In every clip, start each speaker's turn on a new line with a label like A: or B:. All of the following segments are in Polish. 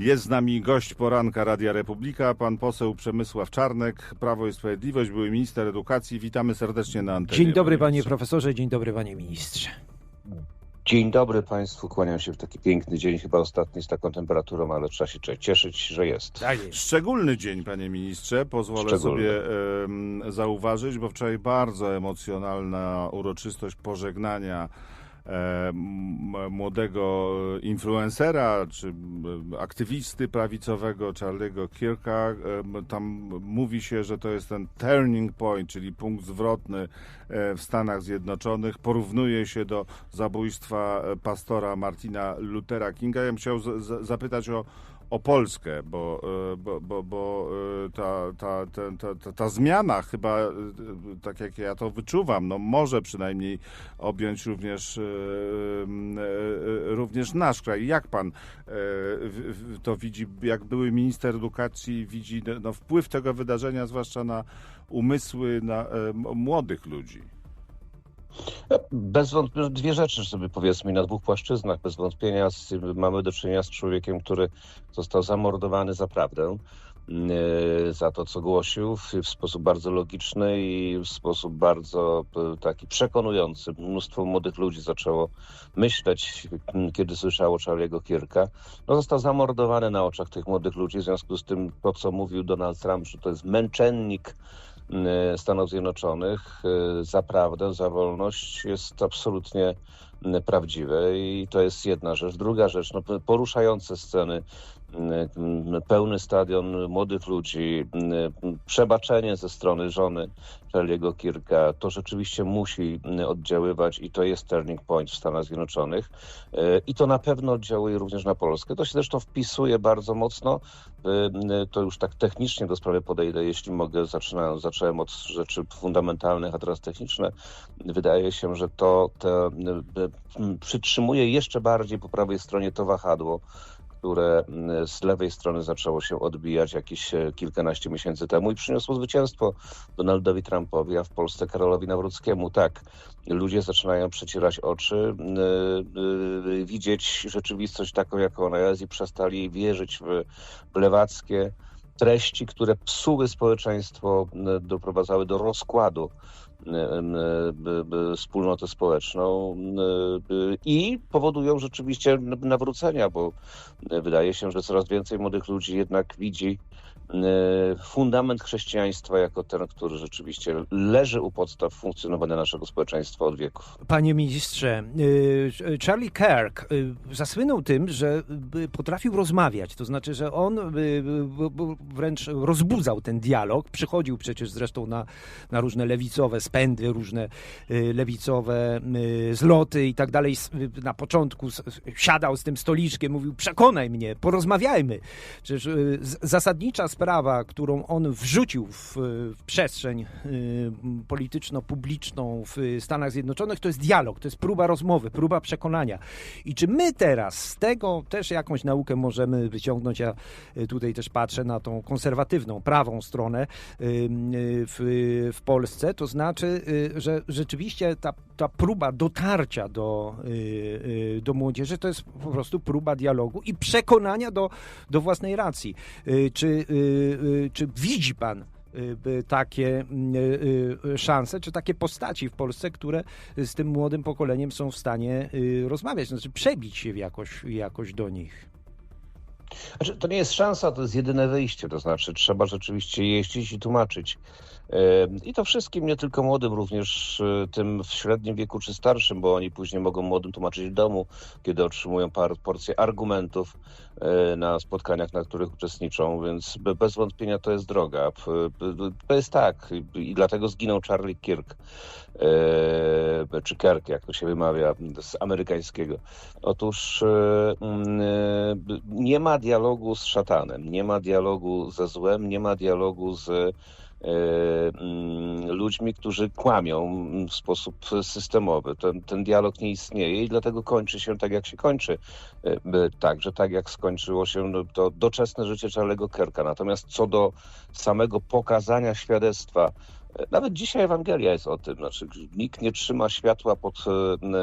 A: Jest z nami gość poranka Radia Republika, pan poseł Przemysław Czarnek, Prawo i Sprawiedliwość, były minister edukacji. Witamy serdecznie na antenie.
B: Dzień dobry panie profesorze, dzień dobry panie ministrze.
C: Dzień dobry Państwu, kłaniam się w taki piękny dzień, chyba ostatni z taką temperaturą, ale trzeba się cieszyć, że jest.
B: Tak jest.
A: Szczególny dzień, panie ministrze, pozwolę
C: Szczególny.
A: sobie em, zauważyć, bo wczoraj bardzo emocjonalna uroczystość pożegnania młodego influencera czy aktywisty prawicowego Charlie'ego Kirka. Tam mówi się, że to jest ten turning point, czyli punkt zwrotny e, w Stanach Zjednoczonych. Porównuje się do zabójstwa e, pastora Martina Luthera Kinga. Ja bym chciał zapytać o o Polskę, bo, e, bo, bo, bo e, ta, ta, ta, ta, ta, zmiana chyba, e, tak jak ja to wyczuwam, no może przynajmniej objąć również, e, e, również nasz kraj. Jak pan e, to widzi, jak były minister edukacji, widzi no, wpływ tego wydarzenia, zwłaszcza na umysły na, e, młodych ludzi?
C: Bez wątpienia dwie rzeczy sobie powiedzmy na dwóch płaszczyznach. Bez wątpienia mamy do czynienia z człowiekiem, który został zamordowany za prawdę, yy, za to, co głosił w, sposób bardzo logiczny i w sposób bardzo e, taki przekonujący. Mnóstwo młodych ludzi zaczęło myśleć, m, kiedy słyszało Charlie'ego Kirka. No, został zamordowany na oczach tych młodych ludzi, w związku z tym to, co mówił Donald Trump, że to jest męczennik Stanów Zjednoczonych. E, za prawdę, za wolność jest absolutnie prawdziwe i to jest jedna rzecz. Druga rzecz, no, poruszające sceny, pełny stadion młodych ludzi, przebaczenie ze strony żony Charlie'ego Kirka, to rzeczywiście musi oddziaływać i to jest turning point w Stanach Zjednoczonych E, i to na pewno oddziałuje również na Polskę. To się zresztą wpisuje bardzo mocno Y, to już tak technicznie do sprawy podejdę, jeśli mogę, zaczynając, zacząłem od rzeczy fundamentalnych, a teraz techniczne. Wydaje się, że to te, przytrzymuje jeszcze bardziej po prawej stronie to wahadło, które z lewej strony zaczęło się odbijać jakieś e, kilkanaście miesięcy temu i przyniosło zwycięstwo Donaldowi Trumpowi, a w Polsce Karolowi Nawrockiemu. Tak, ludzie zaczynają przecierać oczy, y, y, widzieć rzeczywistość taką, jaką ona jest i przestali wierzyć w lewackie treści, które psuły społeczeństwo, y, doprowadzały do rozkładu y, y, wspólnotę społeczną i powodują rzeczywiście nawrócenia, bo wydaje się, że coraz więcej młodych ludzi jednak widzi fundament chrześcijaństwa jako ten, który rzeczywiście leży u podstaw funkcjonowania naszego społeczeństwa od wieków.
B: Panie ministrze, y, Charlie Kirk y, zasłynął tym, że potrafił rozmawiać, to znaczy, że on wręcz rozbudzał ten dialog. Przychodził przecież zresztą na, na różne lewicowe spędy, różne lewicowe zloty i tak dalej. Na początku siadał z tym stoliczkiem, mówił: Przekonaj mnie, porozmawiajmy. Przecież zasadnicza sprawa, którą on wrzucił w, w przestrzeń y, polityczno-publiczną w Stanach Zjednoczonych, to jest dialog, to jest próba rozmowy, próba przekonania. I czy my teraz z tego też jakąś naukę możemy wyciągnąć? Ja y, tutaj też patrzę na tą konserwatywną, prawą stronę y, w, w Polsce, to znaczy, że rzeczywiście ta, ta próba dotarcia do, do młodzieży to jest po prostu próba dialogu i przekonania do, do własnej racji. Czy, czy widzi pan y, takie y, y, szanse, czy takie postaci w Polsce, które z tym młodym pokoleniem są w stanie y, rozmawiać, znaczy przebić się jakoś, jakoś do nich?
C: Znaczy, to nie jest szansa, to jest jedyne wyjście, to znaczy trzeba rzeczywiście jeździć i tłumaczyć. I to wszystkim, nie tylko młodym, również e, tym w średnim wieku czy starszym, bo oni później mogą młodym tłumaczyć w domu, kiedy otrzymują par, porcję argumentów e, na spotkaniach, na których uczestniczą, więc be- bez wątpienia to jest droga. To jest tak i dlatego zginął Charlie Kirk, e, czy Kirk, jak to się wymawia z amerykańskiego. Otóż nie ma dialogu z szatanem, nie ma dialogu ze złem, nie ma dialogu z ludźmi, którzy kłamią w sposób systemowy. Ten, ten dialog nie istnieje i dlatego kończy się tak, jak się kończy. E, Także tak, jak skończyło się no, to doczesne życie Charlie'ego Kerka. Natomiast co do samego pokazania świadectwa Nawet dzisiaj Ewangelia jest o tym, znaczy nikt nie trzyma światła pod,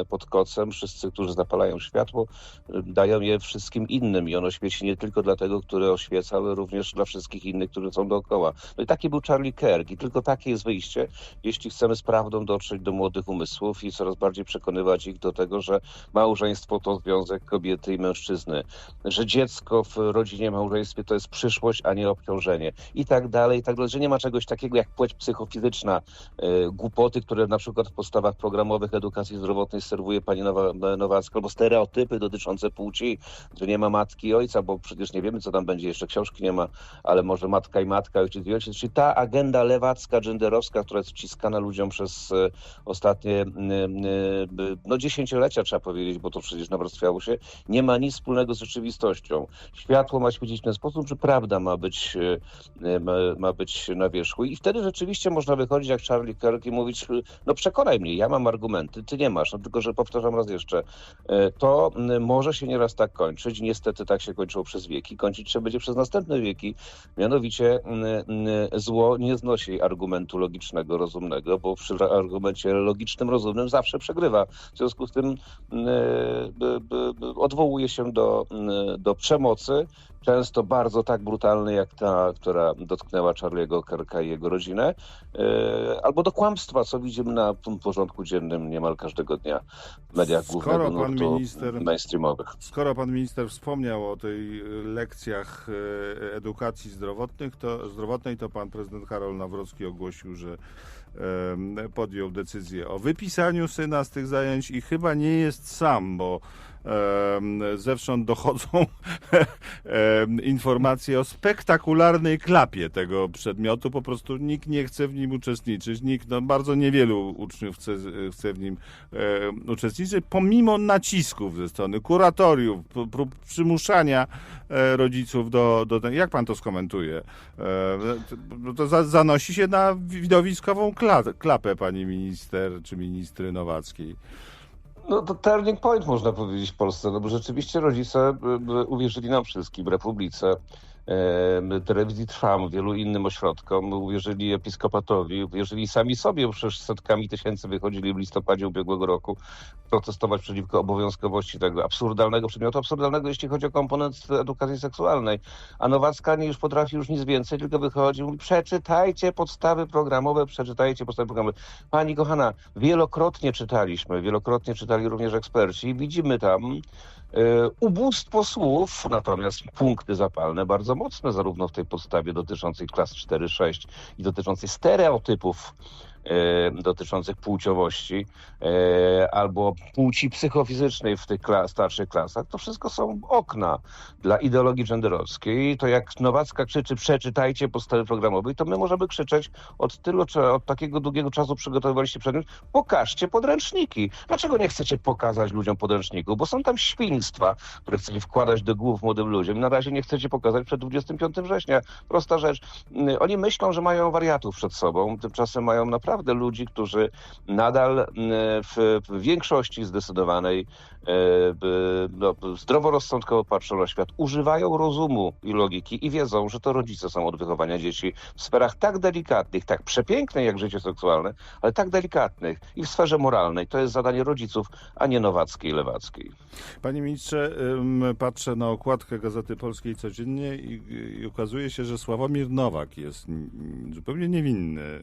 C: e, pod kocem, wszyscy, którzy zapalają światło, dają je wszystkim innym i ono świeci nie tylko dla tego, który oświeca, ale również dla wszystkich innych, którzy są dookoła. No i taki był Charlie Kirk i tylko takie jest wyjście, jeśli chcemy z prawdą dotrzeć do młodych umysłów i coraz bardziej przekonywać ich do tego, że małżeństwo to związek kobiety i mężczyzny, że dziecko w rodzinie, małżeństwie to jest przyszłość, a nie obciążenie i tak dalej, i tak dalej, że nie ma czegoś takiego jak płeć psychofizyczna, e, głupoty, które na przykład w podstawach programowych edukacji zdrowotnej serwuje pani Nowa, Nowacka, albo stereotypy dotyczące płci, że nie ma matki i ojca, bo przecież nie wiemy, co tam będzie, jeszcze książki nie ma, ale może matka i matka, ojciec i ojciec, czyli ta agenda lewacka, genderowska, która jest wciskana ludziom przez e, ostatnie no dziesięciolecia, trzeba powiedzieć, bo to przecież nawarstwiało się, nie ma nic wspólnego z rzeczywistością. Światło ma świecić w ten sposób, że prawda ma być, e, ma być na wierzchu i wtedy rzeczywiście można wychodzić jak Charlie Kirk i mówić, no przekonaj mnie, ja mam argumenty, ty nie masz, no tylko, że powtarzam raz jeszcze, e, to może się nieraz tak kończyć, niestety tak się kończyło przez wieki, kończyć się będzie przez następne wieki, mianowicie zło nie znosi argumentu logicznego, rozumnego, bo przy argumencie logicznym, rozumnym zawsze przegrywa. W związku z tym b, odwołuje się do, do przemocy, często bardzo tak brutalnej jak ta, która dotknęła Charlie'ego Kirka i jego rodzinę, e, albo do kłamstwa, co widzimy na porządku dziennym niemal każdego dnia w mediach
A: Skoro
C: głównego
A: pan minister-
C: mainstreamowych.
A: Skoro pan minister wspomniał o tej lekcjach y, edukacji zdrowotnych, to, zdrowotnej, to pan prezydent Karol Nawrocki ogłosił, że podjął decyzję o wypisaniu syna z tych zajęć i chyba nie jest sam, bo zewsząd dochodzą informacje o spektakularnej klapie tego przedmiotu. Po prostu nikt nie chce w nim uczestniczyć. Nikt, no bardzo niewielu uczniów chce, chce w nim uczestniczyć, pomimo nacisków ze strony kuratoriów, prób przymuszania e, rodziców do, do. Jak pan to skomentuje? E, to- za, zanosi się na widowiskową kla, klapę pani minister czy ministry Nowackiej.
C: No to turning point można powiedzieć w Polsce, no bo rzeczywiście rodzice y, y, uwierzyli nam wszystkim, Republice, e, telewizji Trwam, wielu innym ośrodkom, uwierzyli episkopatowi, uwierzyli sami sobie, przecież setkami tysięcy wychodzili w listopadzie ubiegłego roku protestować przeciwko obowiązkowości tego absurdalnego przedmiotu, absurdalnego jeśli chodzi o komponent edukacji seksualnej. A Nowacka nie już potrafi już nic więcej, tylko wychodzi i mówi, przeczytajcie podstawy programowe, przeczytajcie podstawy programowe. Pani kochana, wielokrotnie czytaliśmy, wielokrotnie czytali również eksperci i widzimy tam ubóstwo słów, natomiast punkty zapalne bardzo mocne, zarówno w tej podstawie dotyczącej klas 4-6 i dotyczącej stereotypów e, dotyczących płciowości e, albo płci psychofizycznej w tych klas, starszych klasach, to wszystko są okna dla ideologii genderowskiej. To jak Nowacka krzyczy przeczytajcie podstawy programowej, to my możemy krzyczeć od tylu, od takiego długiego czasu przygotowywaliście przedmiot, pokażcie podręczniki. Dlaczego nie chcecie pokazać ludziom podręczników? Bo są tam świństwa, które chcecie wkładać do głów młodym ludziom. Na razie nie chcecie pokazać przed 25 września. Prosta rzecz. Oni myślą, że mają wariatów przed sobą, tymczasem mają naprawdę ludzi, którzy nadal mm, w, większości zdecydowanej e, no, zdroworozsądkowo patrzą na świat, używają rozumu i logiki i wiedzą, że to rodzice są od wychowania dzieci w sferach tak delikatnych, tak przepięknych jak życie seksualne, ale tak delikatnych i w sferze moralnej. To jest zadanie rodziców, a nie nowackiej, lewackiej.
A: Panie ministrze, patrzę na okładkę Gazety Polskiej codziennie i, i okazuje się, że Sławomir Nowak jest zupełnie niewinny.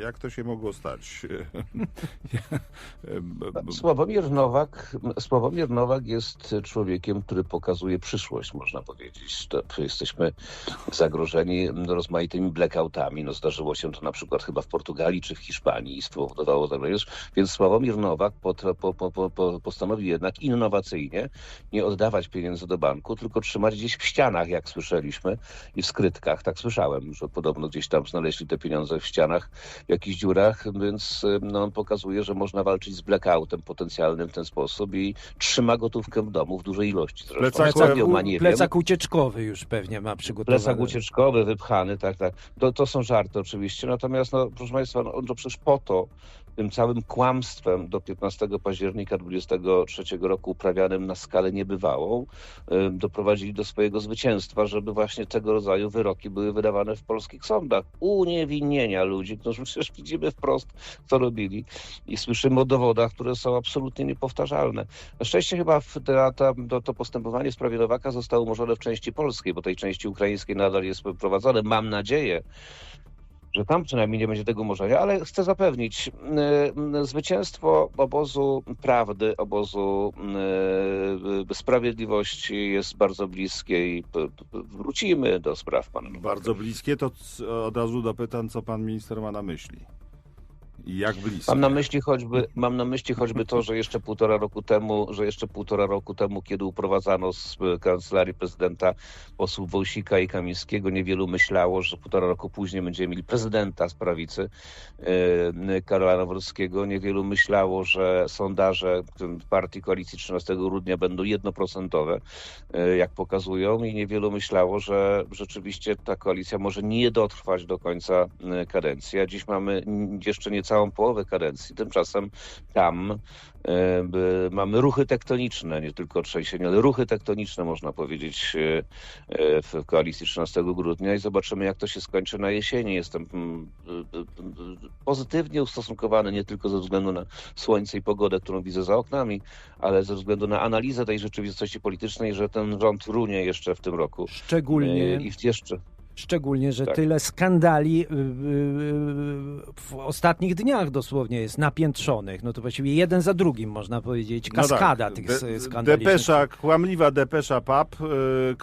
A: Jak to się mogło stać?
C: Sławomir Nowak, Sławomir Nowak jest człowiekiem, który pokazuje przyszłość, można powiedzieć. To jesteśmy zagrożeni rozmaitymi blackoutami. No, zdarzyło się to na przykład chyba w Portugalii czy w Hiszpanii i spowodowało zagrożenie. Więc Sławomir Nowak po, po, po, postanowił jednak innowacyjnie nie oddawać pieniędzy do banku, tylko trzymać gdzieś w ścianach, jak słyszeliśmy, i w skrytkach. Tak słyszałem, że podobno gdzieś tam znaleźli te pieniądze w ścianach, w jakichś dziurach, więc y, no, on pokazuje, że można walczyć z blackoutem potencjalnym w ten sposób i trzyma gotówkę w domu w dużej ilości. Zresztą
A: Plecak-
C: ją ma, nie wiem.
B: plecak ucieczkowy już pewnie ma przygotowany.
C: Plecak ucieczkowy, wypchany, tak, tak. To, to są żarty oczywiście, natomiast, no, proszę Państwa, no, no przecież po to tym całym kłamstwem do 15 października 23 roku uprawianym na skalę niebywałą doprowadzili do swojego zwycięstwa, żeby właśnie tego rodzaju wyroki były wydawane w polskich sądach. Uniewinnienia ludzi, którzy przecież widzimy wprost, co robili i słyszymy o dowodach, które są absolutnie niepowtarzalne. Na szczęście chyba te, ta, to, to postępowanie w sprawie Nowaka zostało umorzone w części polskiej, bo tej części ukraińskiej nadal jest prowadzone. Mam nadzieję, że tam przynajmniej nie będzie tego umorzenia, ale chcę zapewnić, y, zwycięstwo obozu prawdy, obozu y, sprawiedliwości jest bardzo bliskie i wrócimy do spraw pana.
A: Bardzo bliskie, to od razu dopytam, co pan minister ma na myśli. I jak bliskie?
C: Mam na myśli choćby, mam na myśli choćby to, że jeszcze półtora roku temu, że jeszcze półtora roku temu, kiedy uprowadzano z e, kancelarii prezydenta posłów Wąsika i Kamińskiego, niewielu myślało, że półtora roku później będziemy mieli prezydenta z prawicy, e, Karola Nawrockiego. Niewielu myślało, że sondaże partii koalicji 13 grudnia będą jednoprocentowe, e, jak pokazują i niewielu myślało, że rzeczywiście ta koalicja może nie dotrwać do końca kadencji. A dziś mamy jeszcze niecałą połowę kadencji. Tymczasem tam e, mamy ruchy tektoniczne, nie tylko trzęsienie, ale ruchy tektoniczne można powiedzieć e, e, w koalicji 13 grudnia i zobaczymy jak to się skończy na jesieni. Jestem mm, e, pozytywnie ustosunkowany nie tylko ze względu na słońce i pogodę, którą widzę za oknami, ale ze względu na analizę tej rzeczywistości politycznej, że ten rząd runie jeszcze w tym roku.
B: Szczególnie,
C: I jeszcze
B: szczególnie że
C: tak.
B: tyle skandali y, y, y, w ostatnich dniach dosłownie jest napiętrzonych. No to właściwie jeden za drugim, można powiedzieć.
A: No
B: Kaskada
A: tak,
B: tych
A: de-
B: skandalicznych.
A: Depesza, kłamliwa depesza PAP,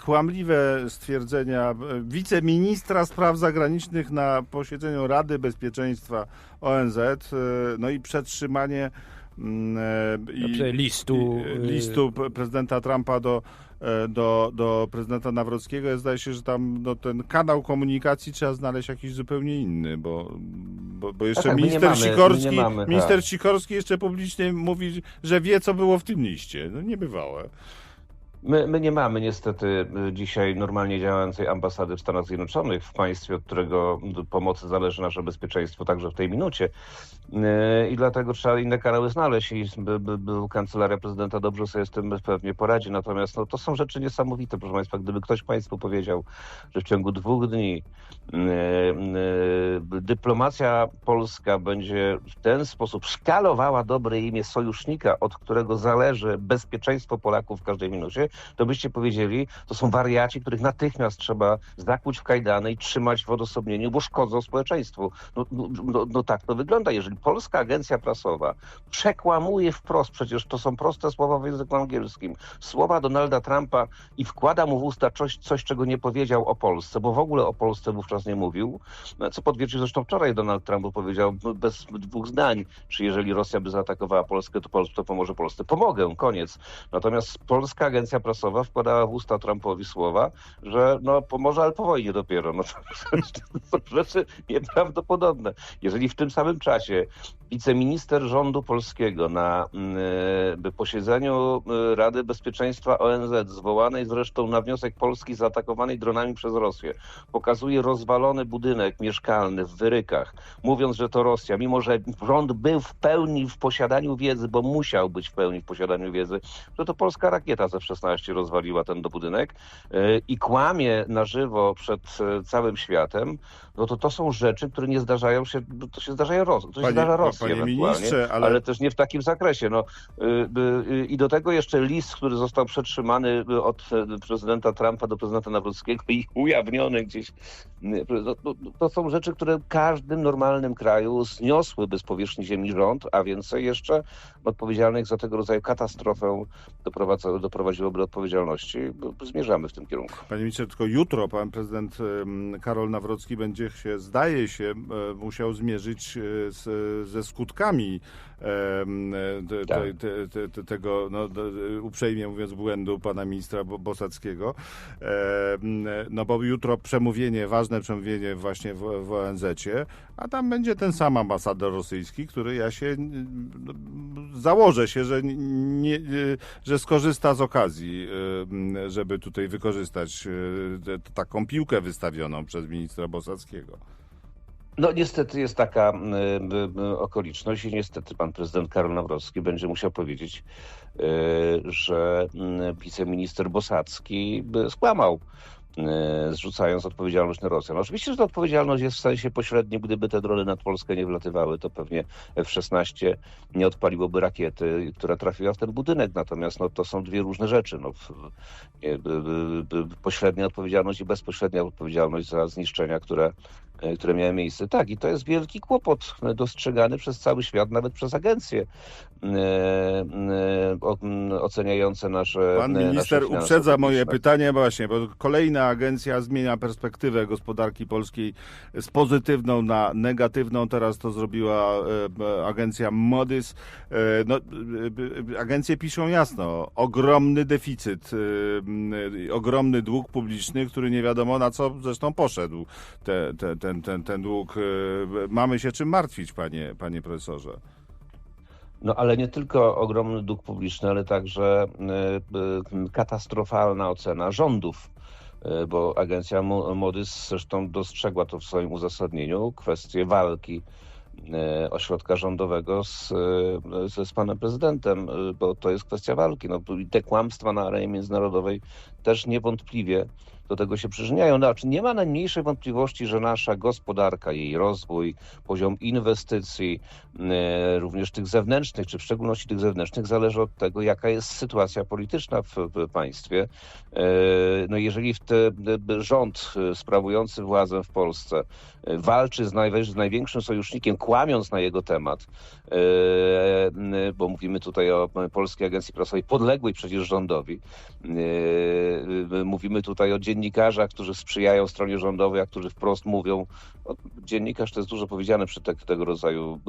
A: kłamliwe stwierdzenia wiceministra spraw zagranicznych na posiedzeniu Rady Bezpieczeństwa ONZ, no i przetrzymanie mm, i,
B: Dobrze, listu,
A: i, listu prezydenta Trumpa do, do, do prezydenta Nawrockiego. Zdaje się, że tam no, ten kanał komunikacji trzeba znaleźć jakiś zupełnie inny, bo, bo, bo jeszcze
C: tak, my nie
A: minister
C: mamy-
A: Sikorski,
C: mamy,
A: minister
C: tak.
A: Sikorski jeszcze publicznie mówi, że wie, co było w tym liście. No niebywałe.
C: My, my nie mamy niestety y, dzisiaj normalnie działającej ambasady w Stanach Zjednoczonych, w państwie, od którego pomocy zależy nasze bezpieczeństwo także w tej minucie. Y, I dlatego trzeba inne kanały znaleźć i by, by, by kancelaria prezydenta dobrze sobie z tym pewnie poradzi. Natomiast no, to są rzeczy niesamowite, proszę Państwa. Gdyby ktoś Państwu powiedział, że w ciągu dwóch dni y, y, dyplomacja polska będzie w ten sposób szkalowała dobre imię sojusznika, od którego zależy bezpieczeństwo Polaków w każdej minucie, to byście powiedzieli, to są wariaci, których natychmiast trzeba zakłuć w kajdany i trzymać w odosobnieniu, bo szkodzą społeczeństwu. No, no, no, no tak to wygląda. Jeżeli polska agencja prasowa przekłamuje wprost, przecież to są proste słowa w języku angielskim, słowa Donalda Trumpa i wkłada mu w usta coś, coś czego nie powiedział o Polsce, bo w ogóle o Polsce wówczas nie mówił, no, co potwierdził zresztą wczoraj Donald Trump, powiedział bez dwóch zdań, czy jeżeli Rosja by zaatakowała Polskę, to, Pol- to pomoże Polsce. Pomogę, koniec. Natomiast polska agencja prasowa wkładała w usta Trumpowi słowa, że no pomoże, ale po wojnie dopiero. No to, to są rzeczy nieprawdopodobne. Jeżeli w tym samym czasie wiceminister rządu polskiego na y, posiedzeniu y, Rady Bezpieczeństwa ONZ, zwołanej zresztą na wniosek Polski zaatakowanej dronami przez Rosję, pokazuje rozwalony budynek mieszkalny w Wyrykach, mówiąc, że to Rosja, mimo że rząd był w pełni w posiadaniu wiedzy, bo musiał być w pełni w posiadaniu wiedzy, że to polska rakieta ze 16 rozwaliła ten do budynek y, i kłamie na żywo przed y, całym światem, no to to są rzeczy, które nie zdarzają się, no to się zdarzają Rosji, to się zdarza Rosji ewentualnie,
A: ale-
C: ale... też nie w takim zakresie. No, y, y, I do tego jeszcze list, który został przetrzymany y, od prezydenta Trumpa do prezydenta Nawrockiego i ujawniony gdzieś. No, no, to są rzeczy, które w każdym normalnym kraju zniosłyby z powierzchni ziemi rząd, a więcej jeszcze odpowiedzialnych za tego rodzaju katastrofę doprowadziłoby do odpowiedzialności. Zmierzamy w tym kierunku.
A: Panie ministrze, tylko jutro pan prezydent Karol Nawrocki będzie się, zdaje się, e, musiał zmierzyć e, z, ze skutkami te,
C: Tak.
A: te, te, te, te, tego, no, uprzejmie mówiąc, błędu pana ministra Bo- Bosackiego. No bo jutro przemówienie, ważne przemówienie właśnie w, w ONZ-cie, a tam będzie ten sam ambasador rosyjski, który ja się no, założę się, że, nie, że skorzysta z okazji, y, żeby tutaj wykorzystać te- taką piłkę wystawioną przez ministra Bosackiego.
C: No niestety jest taka okoliczność i niestety pan prezydent Karol Nawrocki będzie musiał powiedzieć, że wiceminister Bosacki skłamał zrzucając odpowiedzialność na Rosjan. Oczywiście, że ta odpowiedzialność jest w sensie pośrednim. Gdyby te drony nad Polskę nie wlatywały, to pewnie F-16 nie odpaliłoby rakiety, która trafiła w ten budynek. Natomiast no, to są dwie różne rzeczy. No, pośrednia odpowiedzialność i bezpośrednia odpowiedzialność za zniszczenia, które, e, które miały miejsce. Tak, i to jest wielki kłopot e, dostrzegany przez cały świat, nawet przez agencje e, e, oceniające nasze
A: Pan
C: e, nasze
A: minister
C: finanse
A: uprzedza moje pytanie właśnie, bo kolejna agencja zmienia perspektywę gospodarki polskiej z pozytywną na negatywną. Teraz to zrobiła e, agencja Modys. E, no, e, e, agencje piszą jasno, ogromny deficyt, e, e, ogromny dług publiczny, który nie wiadomo na co zresztą poszedł. Te, te, ten, ten, ten dług. E, mamy się czym martwić, panie, panie profesorze.
C: No ale nie tylko ogromny dług publiczny, ale także y, y, katastrofalna ocena rządów, y, bo agencja Mo- Modys zresztą dostrzegła to w swoim uzasadnieniu, kwestię walki y, ośrodka rządowego z, y, z, z panem prezydentem, y, bo to jest kwestia walki. No, te kłamstwa na arenie międzynarodowej też niewątpliwie do tego się przyczyniają. Znaczy nie ma najmniejszej wątpliwości, że nasza gospodarka, jej rozwój, poziom inwestycji, e, również tych zewnętrznych, czy w szczególności tych zewnętrznych, zależy od tego, jaka jest sytuacja polityczna w, państwie. E, No jeżeli w te, e, rząd sprawujący władzę w Polsce walczy z, z największym sojusznikiem, kłamiąc na jego temat, bo mówimy tutaj o Polskiej Agencji Prasowej, podległej przecież rządowi, mówimy tutaj o dziennikarzach, którzy sprzyjają stronie rządowej, a którzy wprost mówią, dziennikarz to jest dużo powiedziane przy te, tego rodzaju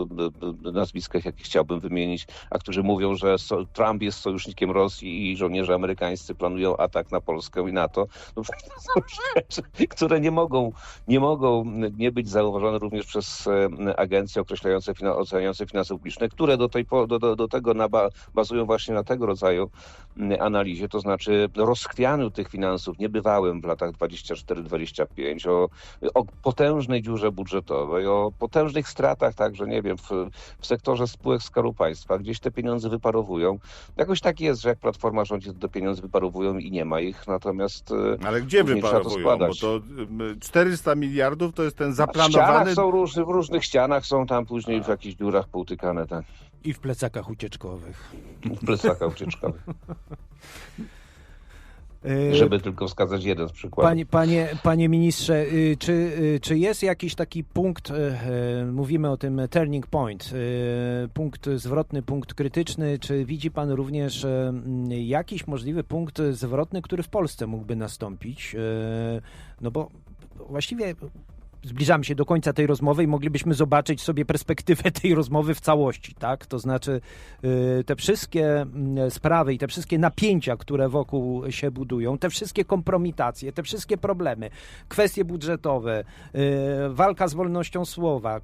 C: nazwiskach, jakie chciałbym wymienić, a którzy mówią, że Trump jest sojusznikiem Rosji i żołnierze amerykańscy planują atak na Polskę i NATO. No, to są rzeczy, które nie mogą, nie mogą nie być zauważone również przez e, agencje określające, oceniające finanse publiczne, które do, tej, do, do, do tego naba, bazują właśnie na tego rodzaju analizie, to znaczy rozchwianiu tych finansów niebywałym w latach 24-25, o, o potężnej dziurze budżetowej, o potężnych stratach także, nie wiem, w, w sektorze spółek Skarbu Państwa, gdzieś te pieniądze wyparowują. Jakoś tak jest, że jak Platforma rządzi, to te pieniądze wyparowują i nie ma ich, natomiast e,
A: Ale gdzie
C: trzeba to
A: wyparowują? Bo
C: składać.
A: to y, 400 miliardów to jest ten
C: w
A: zaplanowany
C: ścianach są różne, w różnych ścianach są tam później w jakichś dziurach poutykane tak,
B: I w plecakach ucieczkowych.
C: w plecakach ucieczkowych.
B: E,
C: Żeby tylko wskazać jeden z przykładów.
B: Panie, panie, panie ministrze, y, czy, y, czy jest jakiś taki punkt, y, y, mówimy o tym turning point, y, punkt zwrotny, punkt krytyczny, czy widzi pan również y, mm, jakiś możliwy punkt zwrotny, który w Polsce mógłby nastąpić? Y, No bo właściwie zbliżamy się do końca tej rozmowy i moglibyśmy zobaczyć sobie perspektywę tej rozmowy w całości, tak? To znaczy y, te wszystkie mm, sprawy i te wszystkie napięcia, które wokół się budują, te wszystkie kompromitacje, te wszystkie problemy, kwestie budżetowe, y, walka z wolnością słowa,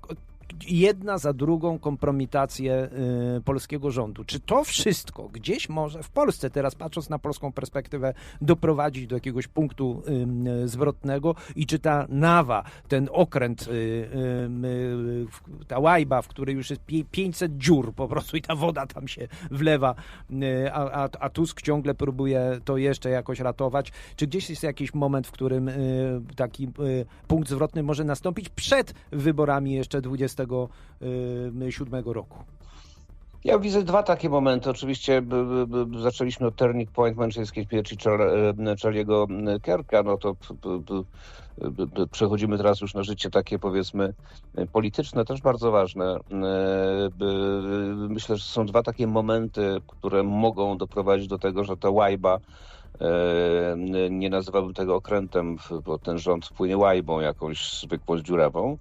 B: jedna za drugą kompromitacje y, polskiego rządu. Czy to wszystko gdzieś może w Polsce, teraz patrząc na polską perspektywę, doprowadzić do jakiegoś punktu y, zwrotnego i czy ta nawa, ten okręt, y, y, y, ta łajba, w której już jest pie- 500 dziur po prostu i ta woda tam się wlewa, y, a, a, a Tusk ciągle próbuje to jeszcze jakoś ratować. Czy gdzieś jest jakiś moment, w którym taki punkt zwrotny może nastąpić przed wyborami jeszcze 27 roku?
C: Ja widzę dwa takie momenty. Oczywiście b, b, b, zaczęliśmy od Turning Point Manchester Pierci Charlie'ego Kerka, no to przechodzimy teraz już na życie takie powiedzmy polityczne, też bardzo ważne. Myślę, że są dwa takie momenty, które mogą doprowadzić do tego, że ta łajba nie nazywałbym tego okrętem, bo ten rząd płynie łajbą jakąś zwykłą dziurawą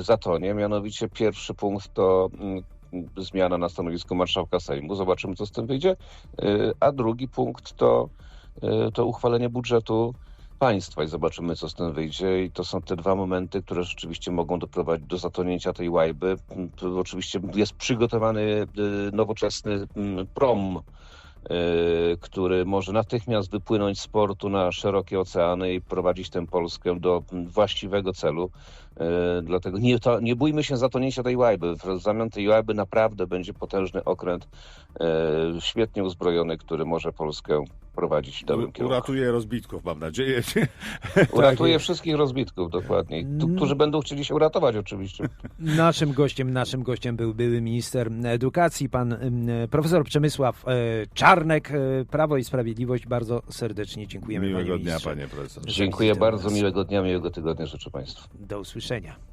C: zatonie. Mianowicie pierwszy punkt to mm, zmiana na stanowisku marszałka Sejmu. Zobaczymy, co z tym wyjdzie. E, A drugi punkt to, e, to uchwalenie budżetu państwa i zobaczymy, co z tym wyjdzie. I to są te dwa momenty, które rzeczywiście mogą doprowadzić do zatonięcia tej łajby. Mm, Oczywiście jest przygotowany e, nowoczesny mm, prom, e, który może natychmiast wypłynąć z portu na szerokie oceany i prowadzić tę Polskę do właściwego celu. E, Dlatego nie, to, nie bójmy się zatonięcia tej łajby. W zamian tej łajby naprawdę będzie potężny okręt, e, świetnie uzbrojony, który może Polskę prowadzić w dobrym kierunku.
A: Uratuje rozbitków, mam nadzieję.
C: Uratuje
B: jest.
C: wszystkich rozbitków, dokładnie.
B: Mm.
C: którzy będą chcieli się uratować oczywiście.
B: Naszym gościem, naszym gościem był były minister edukacji, pan em, profesor Przemysław e, Czarnek, Prawo i Sprawiedliwość. Bardzo serdecznie dziękujemy.
A: Miłego
B: panie
A: dnia, panie profesorze.
C: Dziękuję bardzo, miłego dnia, miłego tygodnia życzę Państwu.
B: Do usłyszenia.